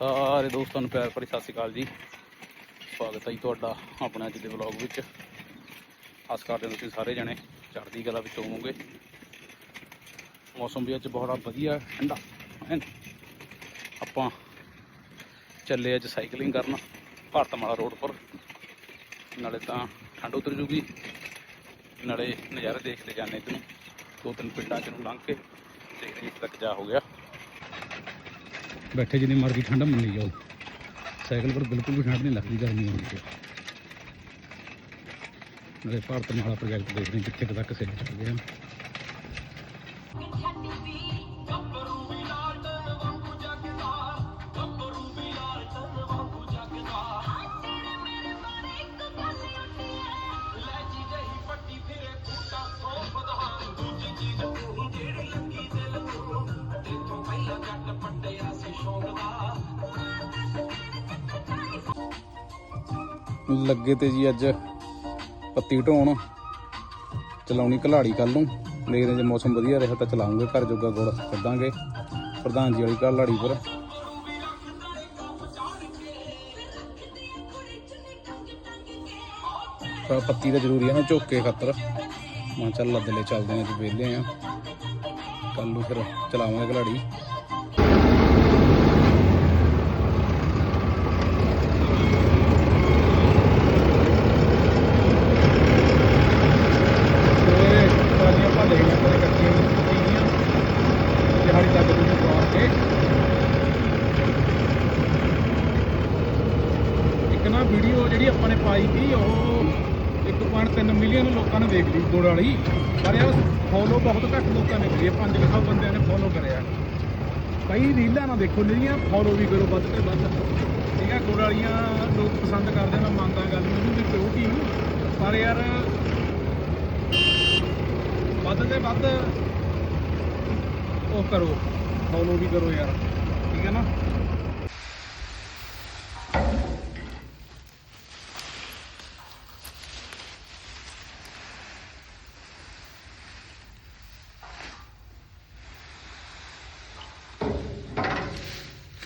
ਸਾਰੇ ਦੋਸਤਾਂ ਨੂੰ ਪਿਆਰ ਭਰੀ ਸਤਿ ਸ਼੍ਰੀ ਅਕਾਲ ਜੀ। ਸਵਾਗਤ ਹੈ ਜੀ ਤੁਹਾਡਾ ਆਪਣੇ ਅੱਜ ਦੇ ਵਲੌਗ ਵਿੱਚ। ਆਸ ਕਰਦੇ ਹਾਂ ਤੁਸੀਂ ਸਾਰੇ ਜਣੇ ਚੜ੍ਹਦੀ ਕਲਾ ਵਿੱਚ ਹੋਵੋਗੇ। ਮੌਸਮ ਵੀ ਅੱਜ ਬਹੁਤ ਵਧੀਆ, ਠੰਡਾ। ਐਨ ਆਪਾਂ ਚੱਲੇ ਅੱਜ ਸਾਈਕਲਿੰਗ ਕਰਨ ਭਾਰਤਮਾਲਾ ਰੋਡ ਪਰ। ਨਾਲੇ ਤਾਂ ਠੰਡ ਉਤਰ ਜੂਗੀ। ਨਾਲੇ ਨਜ਼ਾਰੇ ਦੇਖਦੇ ਜਾਂਦੇ ਇੱਧਰ। ਨੂੰ ਦੋ ਤਿੰਨ ਪਿੰਡਾਂ ਚ ਨੂੰ ਲੰਘ ਕੇ ਤੇ ਇੱਥੇ ਤੱਕ ਜਾ ਹੋ ਗਿਆ। ਬੈਠੇ ਜਿੰਨੀ ਮਰਜ਼ੀ ਠੰਡ ਮੰਨੀ ਜਾਓ। ਸਾਈਕਲ ਪਰ ਬਿਲਕੁਲ ਵੀ ਠੰਡ ਨਹੀਂ ਲੱਗਦੀ, ਗਰਮੀ ਹੁੰਦੀ ਤੇ। ਨਾਲੇ ਭਾਰਤ ਮਾਲਾ ਪ੍ਰੋਜੈਕਟ ਦੇਖਦੇ ਕਿੱਥੇ ਤੱਕ ਸੇਲ ਚੱਲਦੇ ਹਨ। ਲੱਗੇ ਤੇ ਜੀ ਅੱਜ ਪੱਤੀ ਢੋਣ। ਚਲਾਉਣੀ ਘਲਾੜੀ ਕੱਲ ਨੂੰ। ਦੇਖਦੇ ਜੇ ਮੌਸਮ ਵਧੀਆ ਰਿਹਾ ਤਾਂ ਚਲਾਉਂਗੇ। ਘਰ ਜੋਗਾ ਗੁੜ ਕੱਢਾਂਗੇ। ਪ੍ਰਧਾਨ ਜੀ ਵਾਲੀ ਘਲਾੜੀ ਪਰ। ਤਾਂ ਪੱਤੀ ਤਾਂ ਜ਼ਰੂਰੀ ਹੈ ਨਾ ਝੋਕੇ ਖਾਤਰ। ਮਾਂ ਚੱਲ ਲੱਦਲੇ ਚੱਲਦੇ ਆਂ ਜੀ ਵਿਹਲੇ ਆ ਕੱਲ ਨੂੰ ਫਿਰ ਚਲਾਵਾਂਗੇ ਘਲਾੜੀ ਤੇ ਕਾਲੀਆਂ ਆਪਾਂ ਲੈਣੀਆਂ ਆਪਣੇ ਕੱਟੀਆਂ ਕੀਤੀਆਂ ਦਿਹਾੜੀ ਤੱਕ ਦੂਜੇ ਪਾ ਕੇ ਇੱਕ ਨਾ ਵੀਡੀਓ ਜਿਹੜੀ ਆਪਾਂ ਨੇ ਪਾਈ ਸੀ, ਉਹ 1.3 ਮਿਲੀਅਨ ਲੋਕਾਂ ਨੇ ਦੇਖ ਲਈ, ਗੁੜ ਵਾਲੀ। ਪਰ ਯਾਰ ਫੋਲੋ ਬਹੁਤ ਘੱਟ ਲੋਕਾਂ ਨੇ ਕਰੀ 500 ਬੰਦਿਆਂ ਨੇ ਫੋਲੋ ਕਰਿਆ। ਕਈ ਰੀਲਾਂ ਨਾ ਦੇਖੋ, ਜਿਹੜੀਆਂ ਫੋਲੋ ਵੀ ਕਰੋ ਵੱਧ ਤੇ ਵੱਧ। ਠੀਕ ਹੈ, ਗੁੜ ਵਾਲੀਆਂ ਲੋਕ ਪਸੰਦ ਕਰਦੇ ਮੈਂ ਮੰਨਦਾ ਗੱਲ ਨੂੰ ਵੀ ਪਿਓਰਟੀ ਨੂੰ। ਪਰ ਯਾਰ, ਵੱਧ ਤੇ ਵੱਧ ਉਹ ਕਰੋ ਫੋਲੋ ਵੀ ਕਰੋ ਯਾਰ। ਠੀਕ ਹੈ ਨਾ?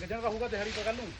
ਕਿੱਦਾਂ ਰਹੂਗਾ ਦਿਹਾੜੀ ਪਾ ਕੱਲ ਨੂੰ।